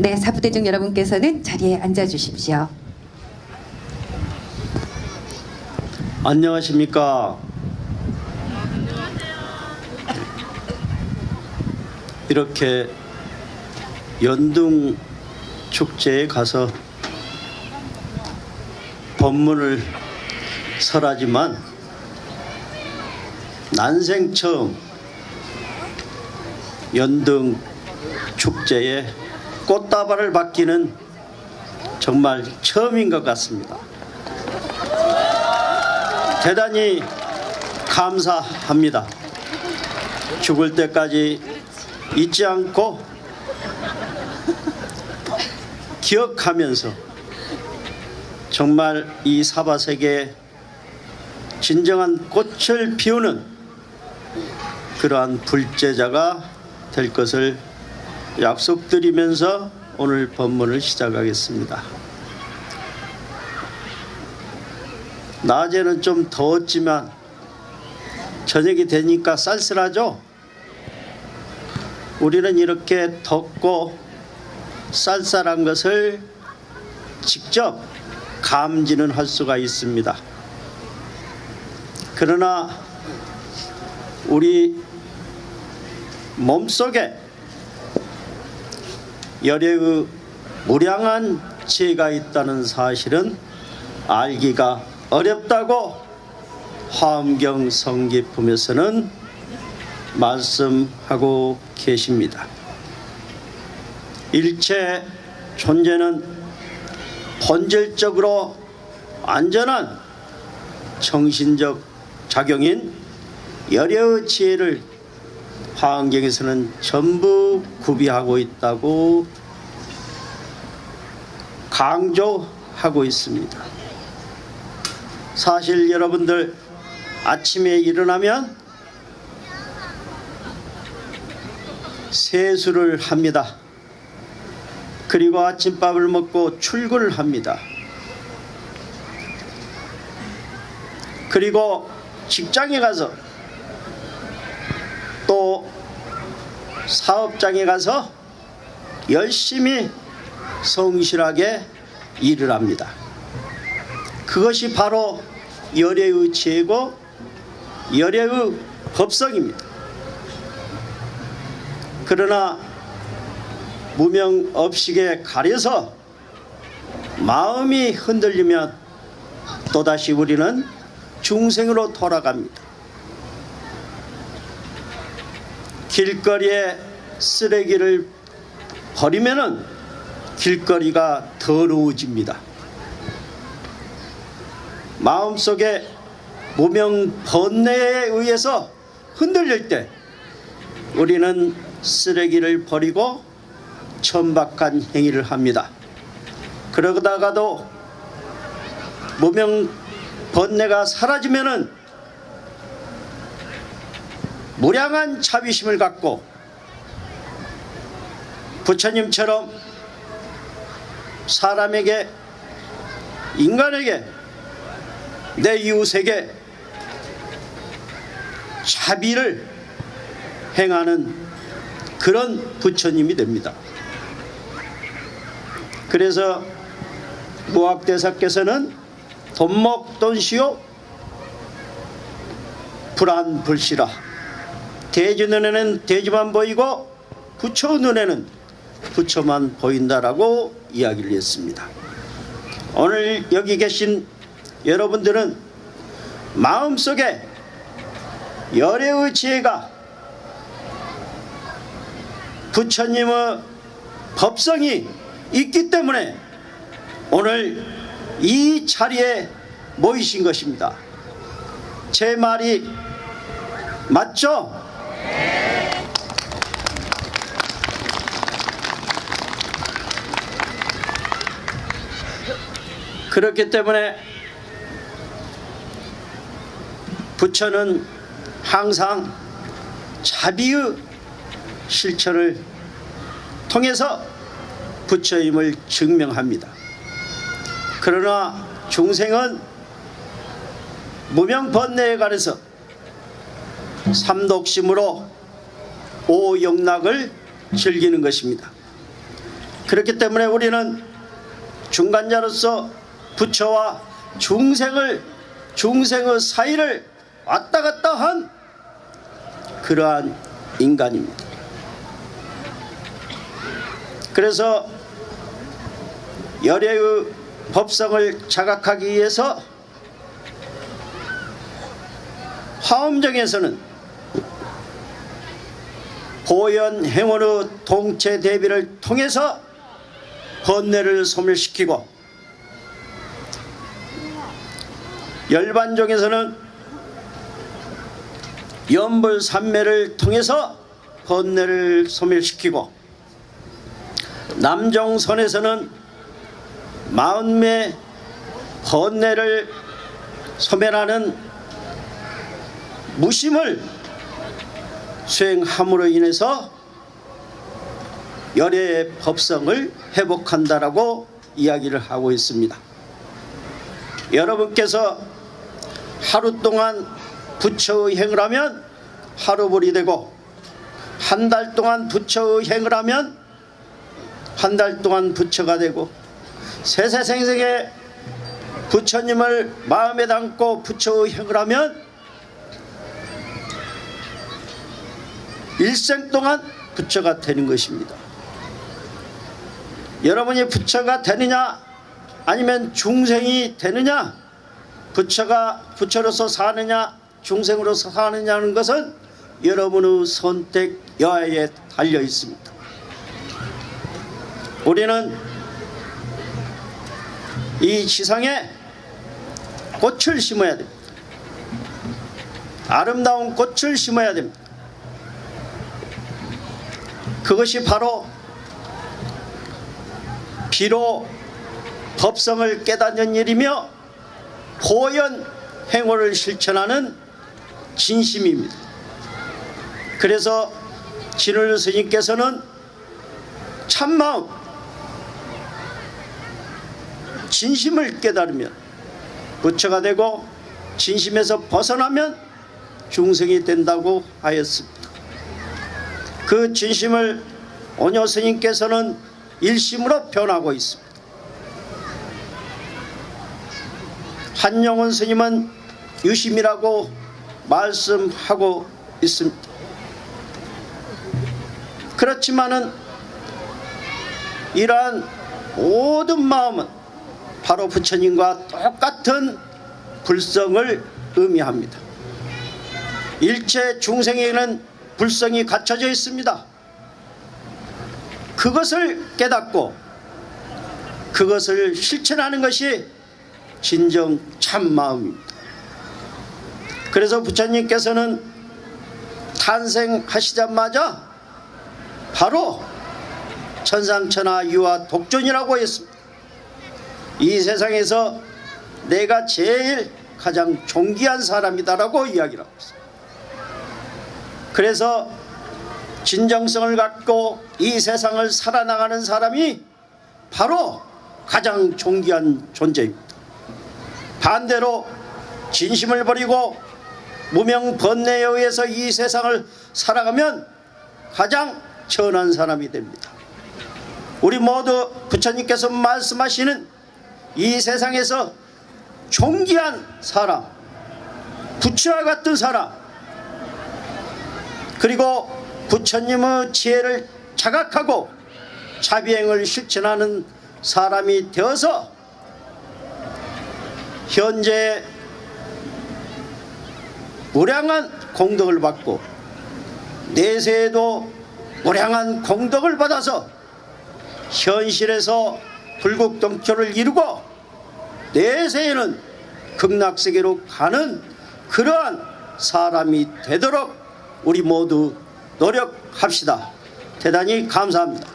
네, 사부대중 여러분께서는 자리에 앉아 주십시오. 안녕하십니까. 이렇게 연둥 축제에 가서 법문을 설하지만 난생 처음 연등 축제에 꽃다발을 받기는 정말 처음인 것 같습니다. 대단히 감사합니다. 죽을 때까지 잊지 않고 기억하면서 정말 이 사바세계에 진정한 꽃을 피우는 그러한 불제자가 될 것을 약속드리면서 오늘 법문을 시작하겠습니다. 낮에는 좀 더웠지만 저녁이 되니까 쌀쌀하죠? 우리는 이렇게 덥고 쌀쌀한 것을 직접 감지는 할 수가 있습니다. 그러나 우리 몸속에 열애의 무량한 지혜가 있다는 사실은 알기가 어렵다고 화엄경 성기품에서는 말씀하고 계십니다. 일체 존재는 본질적으로 안전한 정신적 작용인 열애의 지혜를 화엄경에서는 전부 구비하고 있다고 강조하고 있습니다. 사실 여러분들 아침에 일어나면 세수를 합니다. 그리고 아침밥을 먹고 출근을 합니다. 그리고 직장에 가서 또 사업장에 가서 열심히 성실하게 일을 합니다. 그것이 바로 열애의 지혜고 열애의 법성입니다. 그러나 무명 업식에 가려서 마음이 흔들리면 또다시 우리는 중생으로 돌아갑니다. 길거리에 쓰레기를 버리면은 길거리가 더러워집니다. 마음속에 무명 번뇌에 의해서 흔들릴 때 우리는 쓰레기를 버리고 천박한 행위를 합니다. 그러다가도 무명 번뇌가 사라지면은 무량한 자비심을 갖고 부처님처럼 사람에게 인간에게 내 이웃에게 자비를 행하는 그런 부처님이 됩니다. 그래서 무학대사께서는 돈목돈시오 불안불시라 돼지 눈에는 돼지만 보이고 부처 눈에는 부처만 보인다라고 이야기를 했습니다. 오늘 여기 계신 여러분들은 마음속에 열애의 지혜가 부처님의 법성이 있기 때문에 오늘 이 자리에 모이신 것입니다. 제 말이 맞죠? 그렇기 때문에 부처는 항상 자비의 실천을 통해서 부처임을 증명합니다. 그러나 중생은 무명번뇌에 관해서 삼독심으로 오영락을 즐기는 것입니다. 그렇기 때문에 우리는 중간자로서 부처와 중생을 중생의 사이를 왔다 갔다 한 그러한 인간입니다. 그래서 열애의 법성을 자각하기 위해서 화엄정에서는 보현 행원의 동체 대비를 통해서 번뇌를 소멸시키고 열반종에서는 연불산매를 통해서 번뇌를 소멸시키고 남종선에서는 마흔매 번뇌를 소멸하는 무심을 수행함으로 인해서 열의 법성을 회복한다라고 이야기를 하고 있습니다. 여러분께서 하루 동안 부처의 행을 하면 하루불이 되고 한 달 동안 부처의 행을 하면 한 달 동안 부처가 되고 세세생생에 부처님을 마음에 담고 부처의 행을 하면 일생 동안 부처가 되는 것입니다. 여러분이 부처가 되느냐 아니면 중생이 되느냐 부처가 부처로서 사느냐 중생으로서 사느냐는 것은 여러분의 선택 여하에 달려 있습니다. 우리는 이 지상에 꽃을 심어야 됩니다. 아름다운 꽃을 심어야 됩니다. 그것이 바로 비로 법성을 깨닫는 일이며 보현 행호를 실천하는 진심입니다. 그래서 진울 스님께서는 참마음 진심을 깨달으면 부처가 되고 진심에서 벗어나면 중생이 된다고 하였습니다. 그 진심을 오녀 스님께서는 일심으로 변하고 있습니다. 한영원 스님은 유심이라고 말씀하고 있습니다. 그렇지만은 이러한 모든 마음은 바로 부처님과 똑같은 불성을 의미합니다. 일체 중생에는 불성이 갖춰져 있습니다. 그것을 깨닫고 그것을 실천하는 것이 진정 참 마음입니다. 그래서 부처님께서는 탄생하시자마자 바로 천상천하 유아 독존이라고 했습니다. 이 세상에서 내가 제일 가장 존귀한 사람이다라고 이야기를 하고 있습니다. 그래서 진정성을 갖고 이 세상을 살아나가는 사람이 바로 가장 존귀한 존재입니다. 반대로 진심을 버리고 무명 번뇌에 의해서 이 세상을 살아가면 가장 천한 사람이 됩니다. 우리 모두 부처님께서 말씀하시는 이 세상에서 존귀한 사람, 부처와 같은 사람, 그리고 부처님의 지혜를 자각하고 자비행을 실천하는 사람이 되어서 현재 무량한 공덕을 받고 내세에도 무량한 공덕을 받아서 현실에서 불국동초를 이루고 내세에는 극락세계로 가는 그러한 사람이 되도록 우리 모두 노력합시다. 대단히 감사합니다.